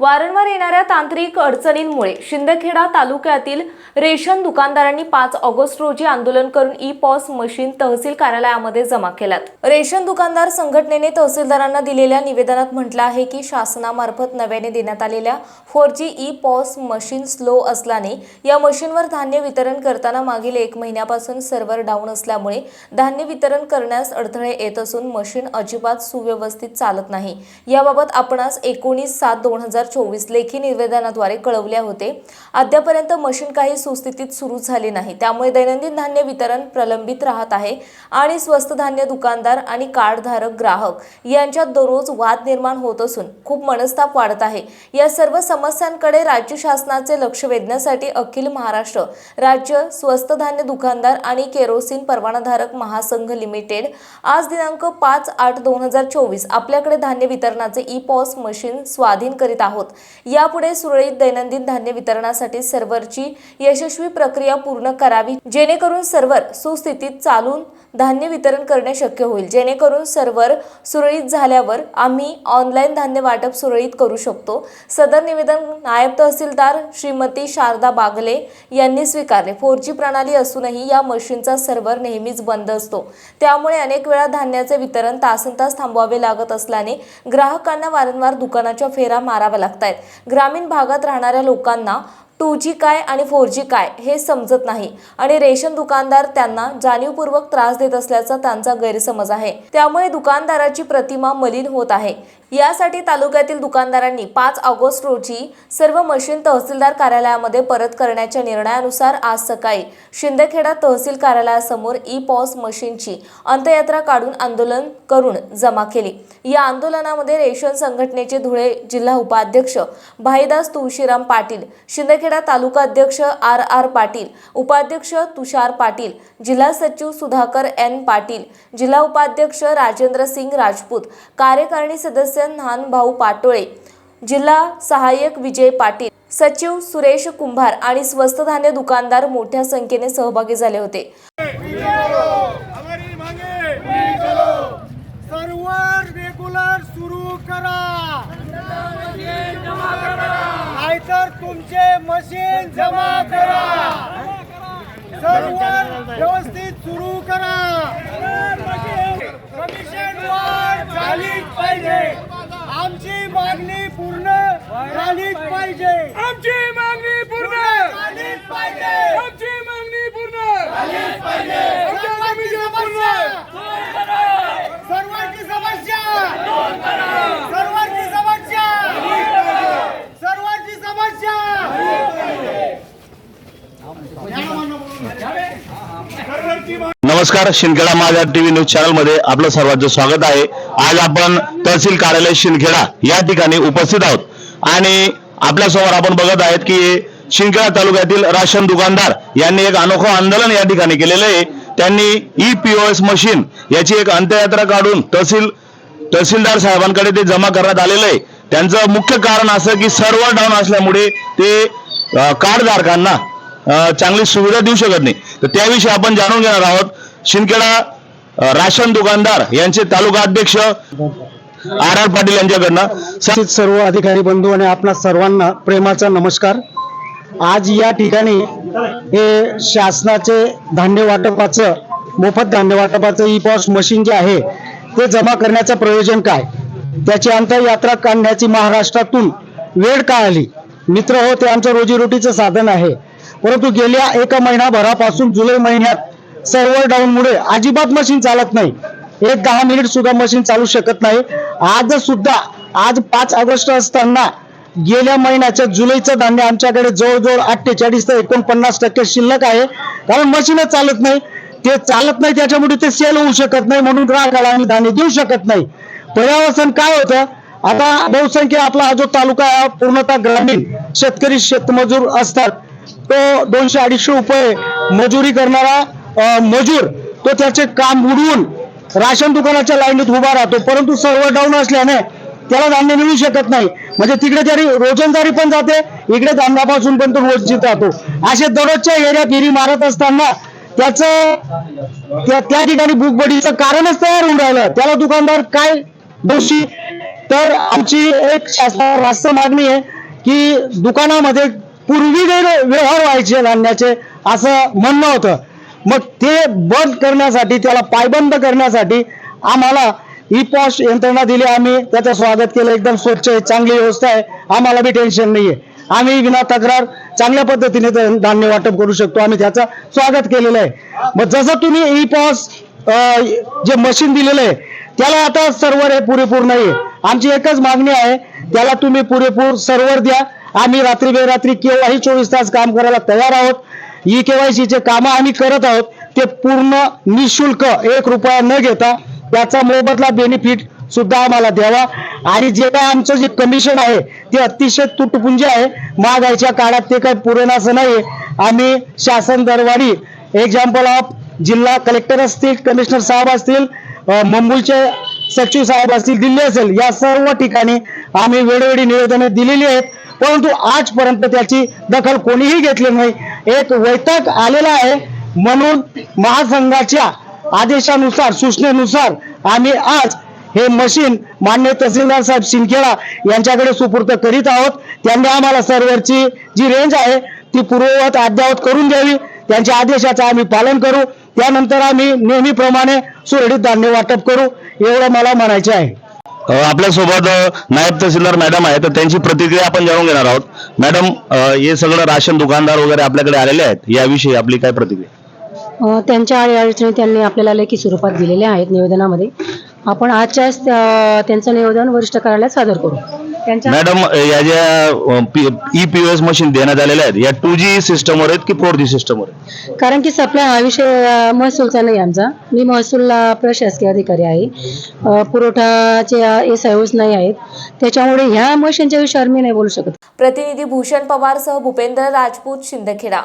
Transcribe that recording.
वारंवार येणाऱ्या तांत्रिक अडचणींमुळे शिंदखेडा तालुक्यातील रेशन दुकानदारांनी पाच ऑगस्ट रोजी आंदोलन करून ई पॉस मशीन तहसील कार्यालयामध्ये जमा केल्यात. रेशन दुकानदार संघटनेने तहसीलदारांना दिलेल्या निवेदनात म्हटलं आहे की शासनामार्फत नव्याने देण्यात आलेल्या four G e POS machine slow असल्याने या मशीनवर धान्य वितरण करताना मागील एक महिन्यापासून सर्व्हर डाऊन असल्यामुळे धान्य वितरण करण्यास अडथळे येत असून मशीन अजिबात सुव्यवस्थित चालत नाही. याबाबत आपणास एकोणीस सात दोन हजार चोवीस लेखी निवेदनाद्वारे कळवले होते. अद्यापर्यंत मशीन काही सुस्थितीत सुरू झाली नाही. त्यामुळे दैनंदिन धान्य वितरण प्रलंबित राहत आहे आणि स्वस्त धान्य दुकानदार आणि कार्डधारक ग्राहक यांच्यात दररोज वाद निर्माण होत असून खूप मनस्ताप वाढत आहे. या सर्व समस्यांकडे राज्य शासनाचे लक्ष वेधण्यासाठी अखिल महाराष्ट्र राज्य स्वस्त धान्य दुकानदार आणि केरोसिन परवानाधारक महासंघ लिमिटेड आज दिनांक पाच आठ दोन हजार चोवीस आपल्याकडे धान्य वितरणाचे ई पॉस मशीन स्वाधीन करीत आहोत. यापुढे सुरळीत दैनंदिन धान्य वितरणासाठी सर्व्हरची यशस्वी प्रक्रिया पूर्ण करावी. जेणेकरून सर्व्हर सुस्थितीत चालून धान्य वितरण करणे शक्य होईल. जेणेकरून सर्व्हर सुरळीत झाल्यावर आम्ही ऑनलाईन धान्य वाटप सुरळीत करू शकतो. सदर निवेदन नायब तहसीलदार श्रीमती शारदा बागले यांनी स्वीकारले. फोर जी प्रणाली असूनही या मशीनचा सर्व्हर नेहमीच बंद असतो. त्यामुळे अनेक वेळा धान्याचे वितरण तासन तास थांबवावे लागत असल्याने ग्राहकांना वारंवार दुकानाच्या फेरा माराव्या लागत आहेत ग्रामीण भागात राहणाऱ्या लोकांना टू जी काय आणि फोर जी काय हे समजत नाही आणि रेशन दुकानदार त्यांना जाणीवपूर्वक त्रास देत असल्याचा त्यांचा गैरसमज आहे. त्यामुळे दुकानदाराची प्रतिमा मलिन होत आहे. यासाठी तालुक्यातील दुकानदारांनी पाच ऑगस्ट रोजी सर्व मशीन तहसीलदार कार्यालयामध्ये परत करण्याच्या निर्णयानुसार आज सकाळी शिंदखेडा तहसील कार्यालयासमोर ई पॉस मशीनची अंत्ययात्रा काढून आंदोलन करून जमा केली. या आंदोलनामध्ये रेशन संघटनेचे धुळे जिल्हा उपाध्यक्ष भाईदास तुळशीराम पाटील शिंदखेडा तालुका अध्यक्ष आर आर पाटील उपाध्यक्ष तुषार पाटील जिल्हा सचिव सुधाकर एन पाटील जिल्हा उपाध्यक्ष राजेंद्र सिंग राजपूत कार्यकारिणी सदस्य भाऊ पाटोळे जिल्हा सहाय्यक विजय पाटील सचिव सुरेश कुंभार आणि स्वस्त धान्य दुकानदार मोठ्या संख्येने सहभागी झाले होते. हमारी नाहीतर तुमचे मशीन जमा करा. सर्व व्यवस्थित सुरू करा कमिशन वाढ झालीच पाहिजे आमची मागणी पूर्ण झालीच पाहिजे आमची मागणी पूर्ण झालीच पाहिजे आमची मागणी पूर्ण झालीच पाहिजे सर्वांची समस्या सर्वांची समस्या सर्वांची समस्या सर्वांची समस्या नमस्कार शिंदखेडा माझ्या टीव्ही न्यूज चॅनलमध्ये आपलं सर्वांचं स्वागत आहे. आज आपण तहसील कार्यालय शिंदखेडा या ठिकाणी उपस्थित आहोत. आणि आपल्यासमोर आपण बघत आहेत की शिंदखेडा तालुक्यातील राशन दुकानदार यांनी एक अनोखं आंदोलन या ठिकाणी केलेलं आहे. त्यांनी ई पीओएस मशीन याची एक अंत्ययात्रा काढून तहसील तहसीलदार साहेबांकडे ते जमा करण्यात आलेलं आहे. त्यांचं मुख्य कारण असं की सर्व्हर डाऊन असल्यामुळे ते कार्डधारकांना चांगली सुविधा देऊ शकत नाही. तर त्याविषयी आपण जाणून घेणार आहोत. शिंदखेडा राशन दुकानदार यांचे तालुका अध्यक्ष आर आर पाटील यांच्याकडनं. सर्व अधिकारी बंधू आणि आपणा सर्वांना प्रेमाचा नमस्कार. आज या ठिकाणी हे शासनाचे धान्य वाटपाचं मोफत धान्य वाटपाचं ई पॉस मशीन जे आहे ते जमा करण्याचं प्रयोजन काय? त्याची अंतरयात्रा काढण्याची महाराष्ट्रातून वेळ का आली? मित्र हो ते आमचं रोजीरोटीचं साधन आहे. परंतु गेल्या एका महिनाभरापासून जुलै महिन्यात सर्व्हर डाऊनमुळे अजिबात मशीन चालत नाही. एक दहा मिनिट सुद्धा मशीन चालू शकत नाही. आज सुद्धा आज पाच ऑगस्ट असताना गेल्या महिन्याच्या जुलैचं धान्य आमच्याकडे जवळजवळ अठ्ठेचाळीस ते एकोणपन्नास टक्के शिल्लक आहे. कारण मशीनच चालत नाही. ते चालत नाही त्याच्यामुळे ते सेल होऊ शकत नाही म्हणून ग्राहकाला आम्ही धान्य देऊ शकत नाही. पर्यावसन काय होतं? आता बहुसंख्य आपला हा जो तालुका आहे पूर्णतः ग्रामीण शेतकरी शेतमजूर असतात. तो दोनशे अडीचशे रुपये मजुरी करणारा मजूर तो त्याचे काम उडवून राशन दुकानाच्या लाईनीत उभा राहतो. परंतु सर्व डाऊन असल्याने त्याला धान्य मिळू शकत नाही. म्हणजे तिकडे तरी रोजंदारी पण जाते इकडे धान्यापासून पण तो वंचित राहतो. असे दररोजच्या एरिया फेरी मारत असताना त्याचं त्या त्या ठिकाणी भूकबडीचं कारणच तयार होऊन राहिलं. त्याला दुकानदार काय दोषी? तर आमची एक शासनावर मागणी आहे की दुकानामध्ये पूर्वी जे व्यवहार व्हायचे धान्याचे असं म्हणणं होतं. मग ते बंद करण्यासाठी त्याला पायबंद करण्यासाठी आम्हाला ई पॉश यंत्रणा दिली आम्ही. त्याचं स्वागत केलं. एकदम स्वच्छ आहे चांगली व्यवस्था आहे. आम्हाला बी टेन्शन नाही आहे आम्ही विना तक्रार चांगल्या पद्धतीने धान्य वाटप करू शकतो. आम्ही त्याचं स्वागत केलेलं आहे. मग जसं तुम्ही ई पॉस जे मशीन दिलेलं आहे त्याला आता सर्व्हर हे पुरेपूर नाही आमची एकच मागणी आहे त्याला तुम्ही पुरेपूर सर्व्हर द्या. आम्ही रात्री बेरात्री केव्हाही चोवीस तास काम करायला तयार आहोत. ई केवायसीचे कामं आम्ही करत आहोत. ते पूर्ण निशुल्क एक रुपया न घेता त्याचा मोबदला बेनिफिट सुद्धा आम्हाला द्यावा. आणि जे काय आमचं जे कमिशन आहे ते अतिशय तुटपुंजे आहे. महागाईच्या काळात ते काही पुरेनाचं नाही आम्ही शासन दरबारी एक्झाम्पल ऑफ जिल्हा कलेक्टर असतील कमिशनर साहेब असतील मंबूलचे मुंबईचे सचिव साहेब असतील दिल्ली असेल या सर्व ठिकाणी आम्ही वेळोवेळी निवेदने दिलेली आहेत. परंतु आजपर्यंत त्याची दखल कोणीही घेतली नाही. एक वैतक आलेला आहे. म्हणून महासंघाच्या आदेशानुसार सूचनेनुसार आम्ही आज हे मशीन मान्य तहसीलदार साहेब सिंदखेडा यांच्याकडे सुपूर्द करीत आहोत. त्यांनी आम्हाला सर्व्हरची जी रेंज आहे ती पूर्ववत अद्यावत करून द्यावी. त्यांच्या आदेशाचं आम्ही पालन करू. त्यानंतर आम्ही नेहमीप्रमाणे सुरळीत धान्य वाटप करू. एवढं मला म्हणायचे आहे. आपल्यासोबत नायब तहसीलदार मॅडम आहे तर त्यांची प्रतिक्रिया आपण जाणून घेणार आहोत. मॅडम हे सगळं राशन दुकानदार वगैरे आपल्याकडे आलेले आहेत याविषयी आपली काय प्रतिक्रिया? त्यांच्या अडचणी त्यांनी आपल्याला लेखी स्वरूपात दिलेल्या आहेत निवेदनामध्ये. आपण आजच्याच त्या- त्यांचं निवेदन वरिष्ठ कार्यालयात सादर करू. मॅडम या ज्या ई पी एस मशीन देण्यात आलेल्या आहेत या टू जी सिस्टमवर आहेत की फोर जी सिस्टमवर आहेत? कारण की सप्लाय हा विषय महसूलचा नाही आमचा. मी महसूलला प्रशासकीय अधिकारी आहे. पुरवठाचे एस आय नाही आहेत. त्याच्यामुळे ह्या मशीनच्या विषयावर मी नाही बोलू शकत. प्रतिनिधी भूषण पवारसह भूपेंद्र राजपूत शिंदखेडा.